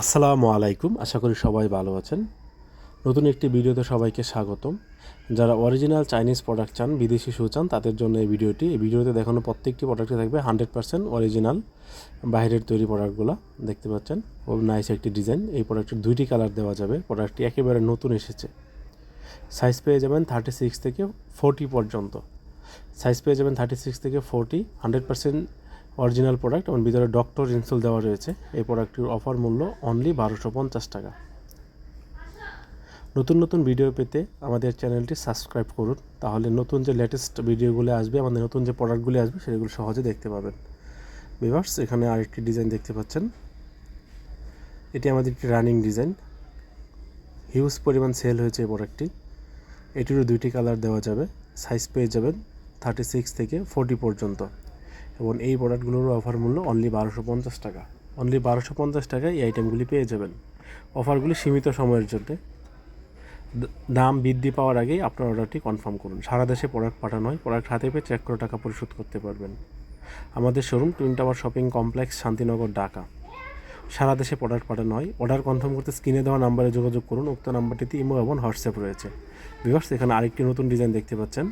আসসালামু আলাইকুম, আশা করি সবাই ভালো আছেন। নতুন একটি ভিডিওতে সবাইকে স্বাগতম। যারা অরিজিনাল চাইনিজ প্রোডাক্ট চান, বিদেশি শু চান, তাদের জন্য এই ভিডিওটি। এই ভিডিওতে দেখানো প্রত্যেকটি প্রোডাক্টে থাকবে হান্ড্রেড পার্সেন্ট অরিজিনাল বাইরের তৈরি প্রোডাক্টগুলো দেখতে পাচ্ছেন, খুব নাইস একটি ডিজাইন এই প্রোডাক্টের দুইটি কালার দেওয়া যাবে। প্রোডাক্টটি একেবারে নতুন এসেছে। সাইজ পেয়ে যাবেন থার্টি সিক্স থেকে ফোরটি পর্যন্ত। সাইজ পেয়ে যাবেন থার্টি সিক্স থেকে forty hundred percent original product এবং ভিতরে ডক্টর ইনসোল দেওয়া রয়েছে। এই প্রোডাক্টটির অফার মূল্য অনলি বারোশো পঞ্চাশ টাকা। নতুন নতুন ভিডিও পেতে আমাদের চ্যানেলটি সাবস্ক্রাইব করুন, তাহলে নতুন যে লেটেস্ট ভিডিওগুলো আসবে, আমাদের নতুন যে প্রোডাক্টগুলি আসবে, সেগুলো সহজে দেখতে পাবেন। বিভার্স এখানে আরেকটি ডিজাইন দেখতে পাচ্ছেন। এটি আমাদের একটি রানিং ডিজাইন। হিউজ পরিমাণ সেল হয়েছে এই প্রোডাক্টটি। এটিরও দুইটি কালার দেওয়া যাবে। সাইজ পেয়ে যাবেন থার্টি সিক্স থেকে ফোরটি পর্যন্ত। এবং এই প্রোডাক্টগুলোর অফার মূল্য অনলি বারোশো পঞ্চাশ টাকা। অনলি বারোশো পঞ্চাশ টাকায় এই আইটেমগুলি পেয়ে যাবেন। অফারগুলি সীমিত সময়ের জন্য। দাম বৃদ্ধি পাওয়ার আগেই আপনার অর্ডারটি কনফার্ম করুন। সারা দেশে প্রোডাক্ট পাঠানো হয়। প্রোডাক্ট হাতে পেয়ে চেক করে টাকা পরিশোধ করতে পারবেন। আমাদের showroom twin tower shopping complex Shantinagar, Dhaka. সারা দেশে প্রোডাক্ট পাঠানো হয়। অর্ডার কনফার্ম করতে স্ক্রিনে দেওয়া নাম্বারে যোগাযোগ করুন। উক্ত নাম্বারটিতে ইমো এবং হোয়াটসঅ্যাপ রয়েছে। বিভার্স এখানে আরেকটি নতুন ডিজাইন দেখতে পাচ্ছেন।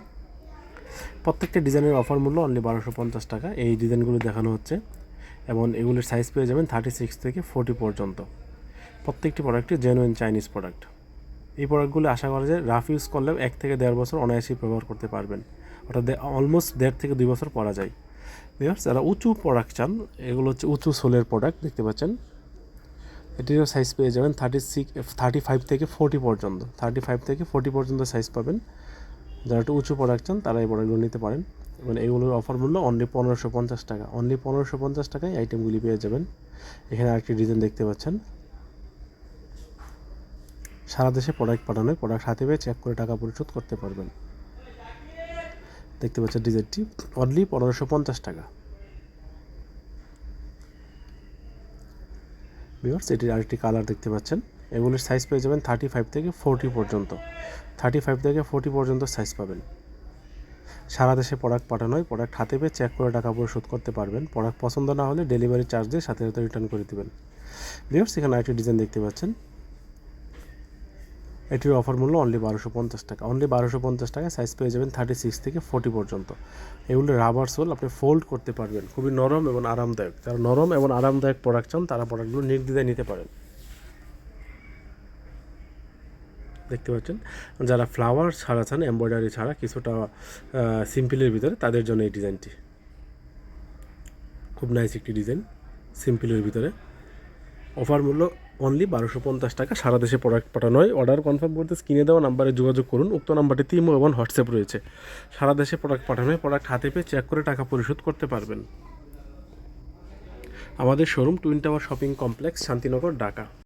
প্রত্যেকটা ডিজাইনের অফার মূল্য অনলি বারোশো পঞ্চাশ টাকা। এই ডিজাইনগুলো দেখানো হচ্ছে এবং এগুলির সাইজ পেয়ে যাবেন থার্টি সিক্স থেকে ফোরটি পর্যন্ত। প্রত্যেকটি প্রোডাক্টই জেনুইন চাইনিজ প্রোডাক্ট এই প্রোডাক্টগুলো আশা করা যায় রাফ ইউজ করলেও এক থেকে দেড় বছর অনায়াসেই ব্যবহার করতে পারবেন। অর্থাৎ অলমোস্ট দেড় থেকে দুই বছর পরা যায়। বিভার্স যারা উঁচু প্রোডাক্ট চান, এগুলো হচ্ছে উঁচু সোলের প্রোডাক্ট দেখতে পাচ্ছেন। এটিরও সাইজ পেয়ে যাবেন থার্টি সিক্স থার্টি ফাইভ থেকে ফোরটি পর্যন্ত। থার্টি ফাইভ থেকে ফোরটি পর্যন্ত সাইজ পাবেন। যারা একটু উঁচু প্রোডাক্ট চান, তারা এই প্রোডাক্টগুলো নিতে পারেন। এবং এইগুলোর অফার মূল্য অনলি পনেরোশো পঞ্চাশ টাকা। অনলি পনেরোশো পঞ্চাশ টাকায় আইটেমগুলি পেয়ে যাবেন। এখানে আরেকটি ডিজাইন দেখতে পাচ্ছেন। সারা দেশে প্রোডাক্ট পাঠানোয় প্রোডাক্ট হাতে পেয়ে চেক করে টাকা পরিশোধ করতে পারবেন। দেখতে পাচ্ছেন ডিজাইনটি অনলি পনেরোশো পঞ্চাশ টাকা। ভিউয়ার্স এটির আরেকটি কালার দেখতে পাচ্ছেন। এগুলির সাইজ পেয়ে যাবেন থার্টি ফাইভ থেকে ফোরটি পর্যন্ত। থার্টি ফাইভ থেকে ফোরটি পর্যন্ত সাইজ পাবেন। সারা দেশে প্রোডাক্ট পাঠানো হয়। প্রোডাক্ট হাতে পেয়ে চেক করে টাকা পরিশোধ করতে পারবেন। প্রোডাক্ট পছন্দ না হলে ডেলিভারি চার্জ দিয়ে সাথে সাথে রিটার্ন করে দেবেন। ভিউয়ার্স এখানে আরেকটি ডিজাইন দেখতে পাচ্ছেন। এটির অফার মূল্য অনলি বারোশো পঞ্চাশ টাকা। অনলি বারোশো পঞ্চাশ টাকা সাইজ পেয়ে যাবেন থার্টি সিক্স থেকে ফোর্টি পর্যন্ত। এগুলো রাবার সোল আপনি ফোল্ড করতে পারবেন। খুবই নরম এবং আরামদায়ক। যারা নরম এবং আরামদায়ক প্রোডাক্ট চান, তারা প্রোডাক্টগুলো নির্দ্বিধায় নিতে পারেন। দেখতে পাচ্ছেন। যারা ফ্লাওয়ার ছাড়া চান এমব্রয়ডারি ছাড়া কিছুটা সিম্পলের ভিতরে, তাদের জন্য এই ডিজাইনটি। খুব নাইস একটি ডিজাইন সিম্পলের ভিতরে। অফার মূল্য অনলি বারোশো পঞ্চাশ টাকা। সারা দেশে প্রোডাক্ট পাঠানো হয়। অর্ডার কনফার্ম করতে স্ক্রিনে দেওয়া নাম্বারে যোগাযোগ করুন। উক্ত নাম্বারটিতে ইমো এবং হোয়াটসঅ্যাপ রয়েছে। সারা দেশে প্রোডাক্ট পাঠানো হয়। প্রোডাক্ট হাতে পেয়ে চেক করে টাকা পরিশোধ করতে পারবেন। আমাদের showroom twin tower shopping complex Shantinagar, Dhaka.